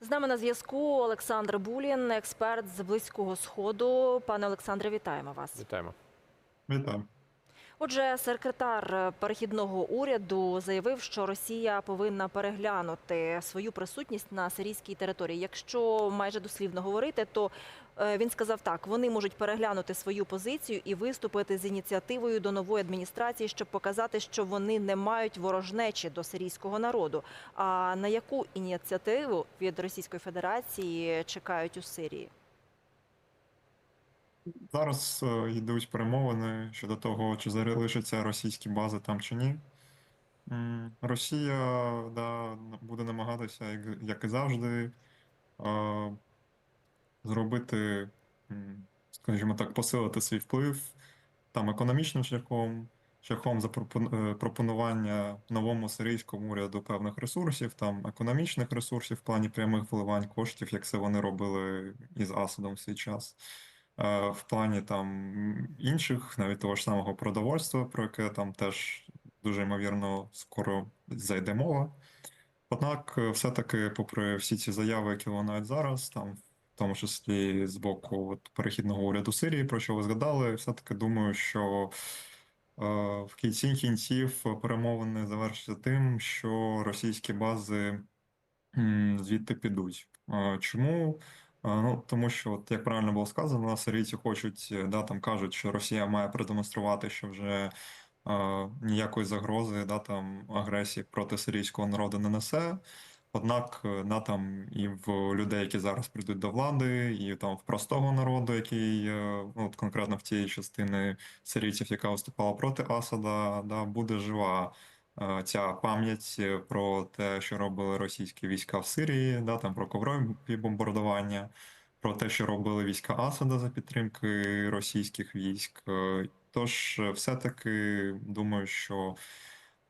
З нами на зв'язку Олександр Булін, експерт з близького сходу. Пане Олександре, вітаємо вас. Вітаємо. Вітаю. Отже, секретар перехідного уряду заявив, що Росія повинна переглянути свою присутність на сирійській території. Якщо майже дослівно говорити, то е, він сказав так: вони можуть переглянути свою позицію і виступити з ініціативою до нової адміністрації, щоб показати, що вони не мають ворожнечі до сирійського народу. А на яку ініціативу від Російської Федерації чекають у Сирії? Зараз е, йдуть перемовини щодо того, чи залишаться російські бази там чи ні. Росія да, буде намагатися, як, і завжди, е, зробити, скажімо так, посилити свій вплив там економічним шляхом, шляхом запропон- е, новому сирійському уряду певних ресурсів, там економічних ресурсів в плані прямих вливань коштів, як це вони робили із Асадом в свій час. Е, В плані там інших, навіть того ж самого продовольства, про яке там теж дуже ймовірно скоро зайде мова. Однак, е, все-таки, попри всі ці заяви, які лунають зараз, там, в тому числі з боку от, перехідного уряду Сирії, про що ви згадали, все-таки думаю, що е, в кінці кінців перемовини завершаться тим, що російські бази м, звідти підуть. Е, Чому? Е, Ну, тому що, от, як правильно було сказано, сирійці хочуть, е, да, там кажуть, що Росія має продемонструвати, що вже е, ніякої загрози, да, там, агресії проти сирійського народу не несе. Однак, да, там, і в людей, які зараз прийдуть до влади, і там в простого народу, який е, ну, от конкретно в тієї частини сирійців, яка виступала проти Асада, да, буде жива ця пам'ять е, про те, що робили російські війська в Сирії, да, там про коврові бомбардування, про те, що робили війська Асада за підтримки російських військ. Е, Тож, е, все-таки думаю, що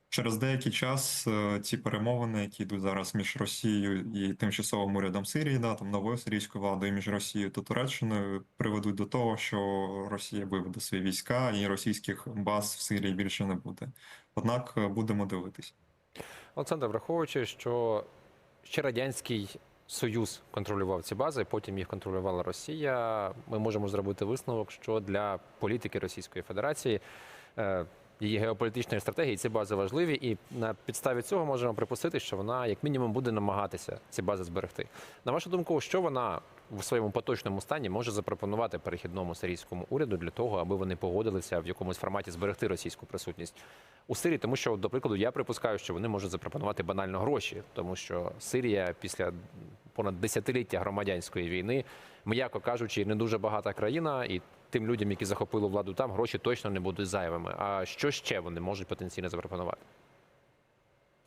через деякий час е, ці перемовини, які йдуть зараз між Росією і тимчасовим урядом Сирії, да, там новою сирійською владою, між Росією та Туреччиною, приведуть до того, що Росія виведе свої війська і російських баз в Сирії більше не буде. Однак е, будемо дивитись. Олександр, враховуючи, що ще радянський союз контролював ці бази, потім їх контролювала Росія. Ми можемо зробити висновок, що для політики Російської Федерації. Її геополітичної стратегії ці бази важливі, і на підставі цього можемо припустити, що вона як мінімум буде намагатися ці бази зберегти. На вашу думку, що вона в своєму поточному стані може запропонувати перехідному сирійському уряду для того, аби вони погодилися в якомусь форматі зберегти російську присутність у Сирії? Тому що, до прикладу, я припускаю, що вони можуть запропонувати банально гроші, тому що Сирія після понад десятиліття громадянської війни, м'яко кажучи, не дуже багата країна, і тим людям, які захопили владу там, гроші точно не будуть зайвими. А що ще вони можуть потенційно запропонувати?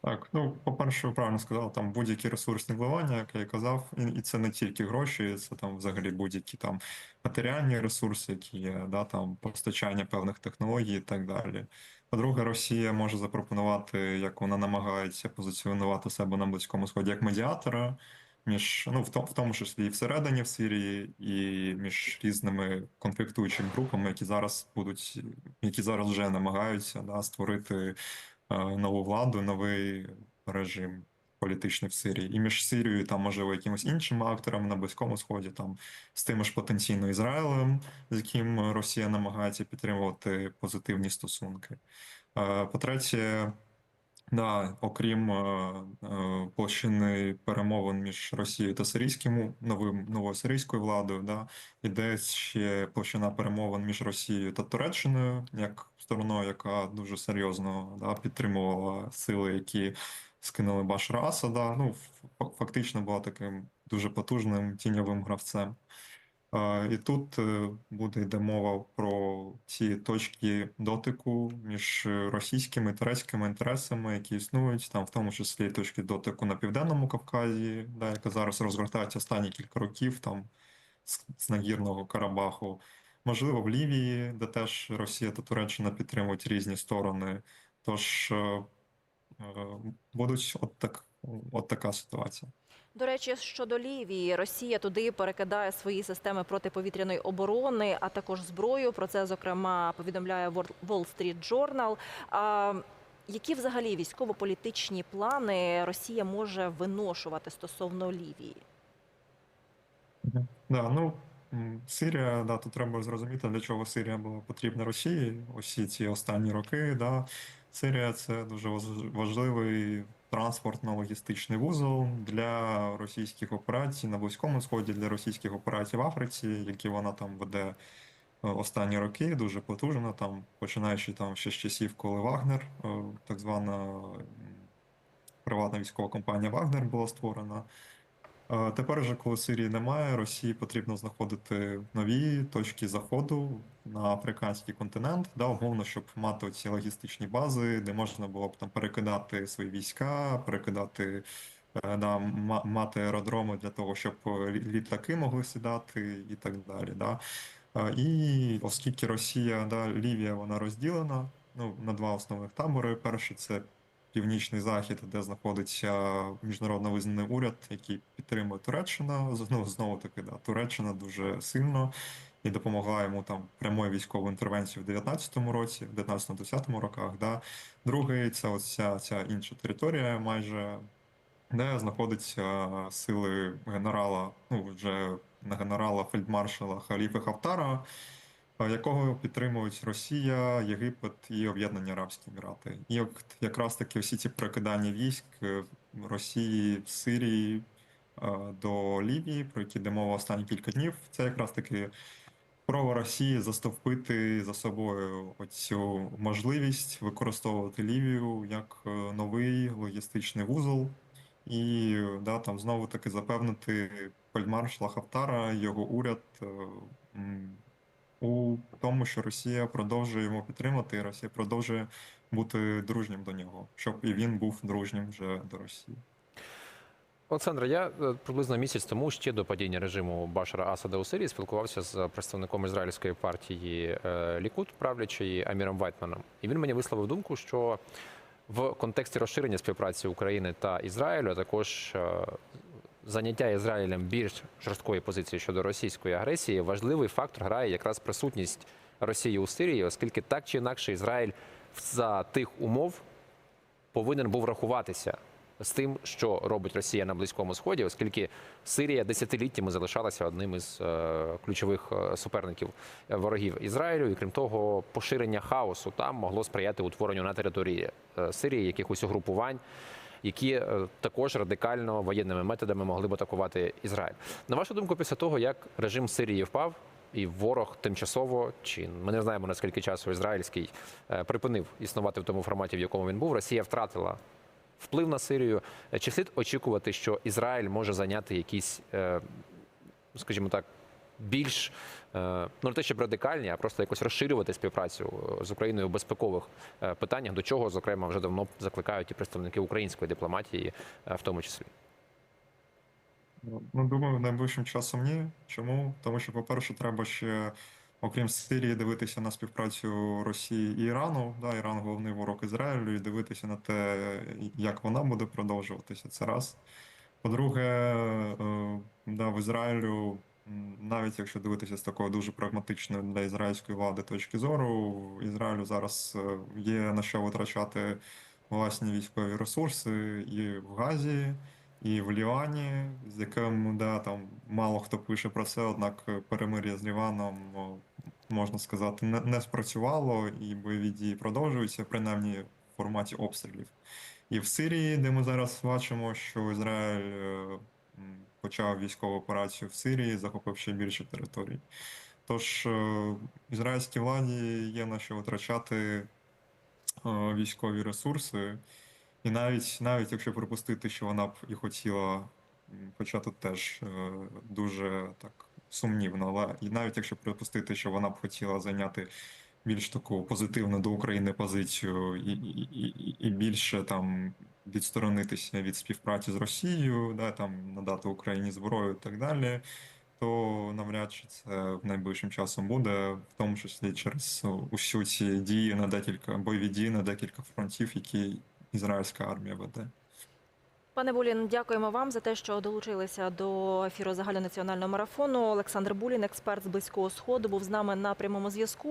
Так, ну, по-перше, ви правильно сказали, там будь-які ресурсні вливання, як я казав, і, і це не тільки гроші, це там взагалі будь-які там матеріальні ресурси, які є, да, там постачання певних технологій і так далі. По-друге, Росія може запропонувати, як вона намагається позиціонувати себе на Близькому Сході як медіатора між, ну, в тому, числі і всередині в Сирії, і між різними конфліктуючими групами, які зараз будуть, які зараз вже намагаються да, створити е, нову владу, новий режим політичний в Сирії. І між Сирією та, можливо, якимось іншими акторами на Близькому Сході, там з тим ж потенційно Ізраїлем, з яким Росія намагається підтримувати позитивні стосунки. Е, По-третє, Да, окрім е, е, площини перемовин між Росією та сирійським новим новою сирійською владою, да, іде ще площина перемовин між Росією та Туреччиною, як стороною, яка дуже серйозно да, підтримувала сили, які скинули Башара Асада. Ну, фактично була таким дуже потужним тіньовим гравцем. Е, І тут е, буде йде мова про ці точки дотику між російськими і турецькими інтересами, які існують, там в тому числі точки дотику на південному Кавказі, да, яка зараз розгортається останні кілька років, там з, Нагірного Карабаху, можливо, в Лівії, де теж Росія та Туреччина підтримують різні сторони. Тож е, е, будуть от так, от така ситуація. До речі, щодо Лівії, Росія туди перекидає свої системи протиповітряної оборони, а також зброю. Про це зокрема повідомляє Wall Street Journal. А Які взагалі військово-політичні плани Росія може виношувати стосовно Лівії? Да, ну, Сирія, да, тут треба зрозуміти, для чого Сирія була потрібна Росії усі ці останні роки. Да. Сирія це дуже важ- важливий транспортно-логістичний вузол для російських операцій на Близькому Сході, для російських операцій в Африці, які вона там веде е, останні роки, дуже потужно, там, починаючи там ще з часів, коли Вагнер, е, так звана приватна військова компанія Вагнер була створена. Тепер же, коли Сирії немає, Росії потрібно знаходити нові точки заходу на африканський континент, да, умовно, щоб мати ці логістичні бази, де можна було б там перекидати свої війська, перекидати е, да, ма- мати аеродроми для того, щоб е, літаки могли сідати і так далі. Да. І оскільки Росія, да, Лівія, вона розділена ну, на два основних табори. Перший це північний захід, де знаходиться міжнародно визнаний уряд, який підтримує Туреччина. Ну, знову таки, да, Туреччина дуже сильно і допомагає йому там прямою військовою інтервенцією в 19-му році, в 19-20 роках. Да. Другий це ось ця, інша територія, майже де знаходяться сили генерала, ну вже не генерала фельдмаршала Халіфи Хафтара, якого підтримують Росія, Єгипет і Об'єднані Арабські Емірати. І як якраз таки всі ці перекидання військ е, Росії, Сирії е, до Лівії, про які йде мова останні кілька днів, це якраз таки спроба Росії застовпити за собою оцю можливість використовувати Лівію як е, новий логістичний вузол. І да, там знову таки запевнити фельдмаршала Хафтара, його уряд у тому, що Росія продовжує йому підтримати, і Росія продовжує бути дружнім до нього, щоб і він був дружнім вже до Росії. Олександра, я е, приблизно місяць тому ще до падіння режиму Башара Асада у Сирії спілкувався з представником ізраїльської партії е, Лікут, правлячої Аміром Вайтманом. І він мені висловив думку, що в контексті розширення співпраці України та Ізраїлю, а також е, заняття Ізраїлем більш жорсткої позиції щодо російської агресії, важливий фактор грає якраз присутність Росії у Сирії, оскільки так чи інакше Ізраїль за тих умов повинен був рахуватися з тим, що робить Росія на Близькому Сході, оскільки Сирія десятиліттями залишалася одним із е, ключових е, суперників ворогів Ізраїлю, і крім того, поширення хаосу там могло сприяти утворенню на території е, Сирії якихось угрупувань. Які е, також радикально воєнними методами могли б атакувати Ізраїль. На вашу думку, після того як режим Сирії впав, і ворог тимчасово, чи ми не знаємо наскільки часу ізраїльський е, припинив існувати в тому форматі, в якому він був, Росія втратила вплив на Сирію. Е, Чи слід очікувати, що Ізраїль може зайняти якісь, скажімо так, більш е, ну не те, щоб радикальні, а просто якось розширювати співпрацю е, з Україною в безпекових е, питаннях, до чого, зокрема, вже давно закликають і представники української дипломатії, в тому числі. Ну, думаю, найближчим часом ні. Чому? Тому що, по-перше, треба ще, окрім Сирії, дивитися на співпрацю Росії і Ірану. Да, Іран головний ворог Ізраїлю, і дивитися на те, як вона буде продовжуватися. Це раз. По-друге, да, в Ізраїлю, навіть якщо дивитися з такої дуже прагматичної для ізраїльської влади точки зору, в Ізраїлю зараз е, є на що витрачати власні військові ресурси і в Газі, і в Лівані, з яким да, там мало хто пише про це, однак перемир'я з Ліваном, можна сказати, не, не спрацювало, і бойові дії продовжуються, принаймні в форматі обстрілів. І в Сирії, де ми зараз бачимо, що Ізраїль е, почав військову операцію в Сирії, захопив ще більше територій. Тож е, ізраїльській владі є на що витрачати е, військові ресурси. І навіть, навіть якщо припустити, що вона б і хотіла, тут теж е, дуже так сумнівно, але навіть якщо припустити, що вона б хотіла зайняти більш таку позитивну до України позицію і, і, і, більше там відсторонитися від співпраці з Росією, да, там надати Україні зброю і так далі, то навряд чи це найближчим часом буде, в тому числі через усю ці дії на декілька бойові дії на декілька фронтів, які ізраїльська армія веде. Пане Булін, дякуємо вам за те, що долучилися до ефіру загальнонаціонального марафону. Олександр Булін, експерт з близького сходу, був з нами на прямому зв'язку.